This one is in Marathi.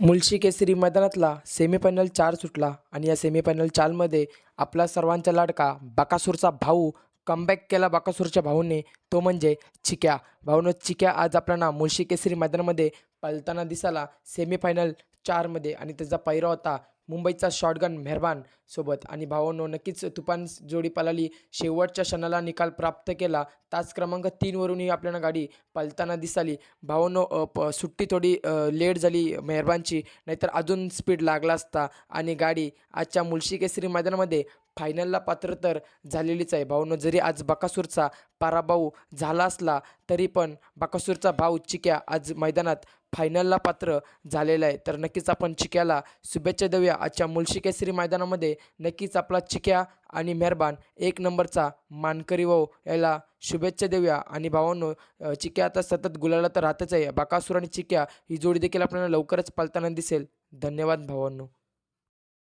मुळशी केसरी मैदानातला सेमीफायनल चार सुटला आणि या सेमीफायनल चारमध्ये आपला सर्वांचा लाडका बाकासूरचा भाऊ कमबॅक केला बाकासूरच्या भाऊने. तो म्हणजे चिक्या. भाऊनं चिक्या आज आपल्याला मुळशी केसरी मैदानामध्ये पळताना दिसाला सेमीफायनल चारमध्ये आणि त्याचा पैरा होता मुंबईचा शॉटगन मेहरबान सोबत. आणि भावांनो नक्कीच तुफान जोडी पळाली. शेवटच्या क्षणाला निकाल प्राप्त केला. तास क्रमांक तीनवरूनही आपल्याला गाडी पलताना दिसाली. भावांनो प सुट्टी थोडी लेट झाली मेहरबानची. नाहीतर अजून स्पीड लागला असता आणि गाडी आजच्या मुळशी केसरी मैदानामध्ये फायनलला पात्र तर झालेलीच आहे. भाऊनो जरी आज बकासूरचा पराभव झाला असला तरी पण बकासूरचा भाऊ चिक्या आज मैदानात फायनलला पात्र झालेला आहे. तर नक्कीच आपण चिक्याला शुभेच्छा देऊया. आजच्या मुळशी केसरी मैदानामध्ये नक्कीच आपला चिक्या आणि मेहरबान एक नंबरचा मानकरी भाऊ याला शुभेच्छा देऊया. आणि भावांनो चिक्या आता सतत गुलाला तर राहतच आहे. बाकासूर आणि चिक्या ही जोडी देखील आपल्याला लवकरच पालताना दिसेल. धन्यवाद भावांनो.